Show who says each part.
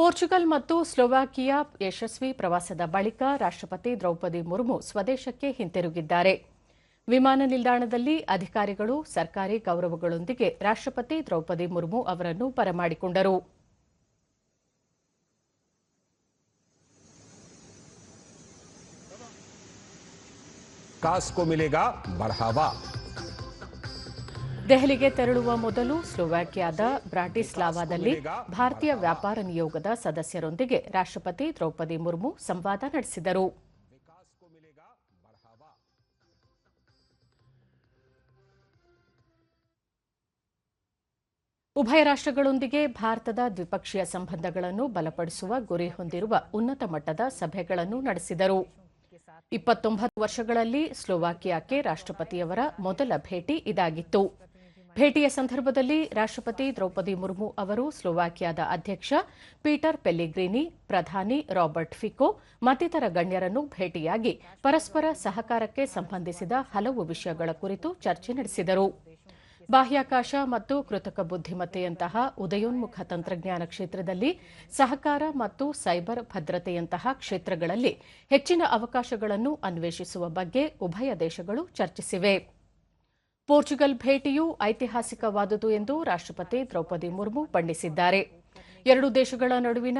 Speaker 1: Portugal ಮತ್ತು ಸ್ಲೋವಾಕಿಯಾ ಯಶಸ್ವಿ ಪ್ರವಾಸದ ಬಳಿಕ ರಾಷ್ಟ್ರಪತಿ ದ್ರೌಪದಿ ಮುರ್ಮು ಸ್ವದೇಶಕ್ಕೆ ಹಿಂತಿರುಗಿದ್ದಾರೆ. ವಿಮಾನ ನಿಲ್ದಾಣದಲ್ಲಿ ಅಧಿಕಾರಿಗಳು, ಸರ್ಕಾರಿ ಗೌರವಗಳೊಂದಿಗೆ ರಾಷ್ಟ್ರಪತಿ ದ್ರೌಪದಿ ಮುರ್ಮು ಅವರನ್ನು ಬರಮಾಡಿಕೊಂಡರು.
Speaker 2: ಕಾಸ್ಕೋ
Speaker 1: ದೆಹಲಿಗೆ ತೆರಳುವ ಮೊದಲು ಸ್ಲೋವಾಕಿಯಾದ ಬ್ರಾಟಿಸ್ಲಾವಾದಲ್ಲಿ ಭಾರತೀಯ ವ್ಯಾಪಾರ ನಿಯೋಗದ ಸದಸ್ಯರೊಂದಿಗೆ ರಾಷ್ಟ್ರಪತಿ ದ್ರೌಪದಿ ಮುರ್ಮು ಸಂವಾದ ನಡೆಸಿದರು. ಉಭಯ ರಾಷ್ಟ್ರಗಳೊಂದಿಗೆ ಭಾರತದ ದ್ವಿಪಕ್ಷೀಯ ಸಂಬಂಧಗಳನ್ನು ಬಲಪಡಿಸುವ ಗುರಿ ಹೊಂದಿರುವ ಉನ್ನತ ಮಟ್ಟದ ಸಭೆಗಳನ್ನು ನಡೆಸಿದರು. ಇಪ್ಪತ್ತೊಂಬತ್ತು ವರ್ಷಗಳಲ್ಲಿ ಸ್ಲೋವಾಕಿಯಾಕ್ಕೆ ರಾಷ್ಟ್ರಪತಿಯವರ ಮೊದಲ ಭೇಟಿ ಇದಾಗಿತ್ತು. ಭೇಟಿಯ ಸಂದರ್ಭದಲ್ಲಿ ರಾಷ್ಟ್ರಪತಿ ದ್ರೌಪದಿ ಮುರ್ಮು ಅವರು, ಸ್ಲೋವಾಕಿಯಾದ ಅಧ್ಯಕ್ಷ ಪೀಟರ್ ಪೆಲ್ಲಿಗ್ರಿನಿ, ಪ್ರಧಾನಿ ರಾಬರ್ಟ್ ಫಿಕೋ ಮತ್ತಿತರ ಗಣ್ಯರನ್ನು ಭೇಟಿಯಾಗಿ ಪರಸ್ಪರ ಸಹಕಾರಕ್ಕೆ ಸಂಬಂಧಿಸಿದ ಹಲವು ವಿಷಯಗಳ ಕುರಿತು ಚರ್ಚೆ ನಡೆಸಿದರು. ಬಾಹ್ಯಾಕಾಶ ಮತ್ತು ಕೃತಕ ಬುದ್ದಿಮತ್ತೆಯಂತಹ ಉದಯೋನ್ಮುಖ ತಂತ್ರಜ್ಞಾನ ಕ್ಷೇತ್ರದಲ್ಲಿ ಸಹಕಾರ ಮತ್ತು ಸೈಬರ್ ಭದ್ರತೆಯಂತಹ ಕ್ಷೇತ್ರಗಳಲ್ಲಿ ಹೆಚ್ಚಿನ ಅವಕಾಶಗಳನ್ನು ಅನ್ವೇಷಿಸುವ ಬಗ್ಗೆ ಉಭಯ ದೇಶಗಳು ಚರ್ಚಿಸಿವೆ. ಪೋರ್ಚುಗಲ್ ಭೇಟಿಯು ಐತಿಹಾಸಿಕವಾದುದು ಎಂದು ರಾಷ್ಟ್ರಪತಿ ದ್ರೌಪದಿ ಮುರ್ಮು ಬಣ್ಣಿಸಿದ್ದಾರೆ. ಎರಡು ದೇಶಗಳ ನಡುವಿನ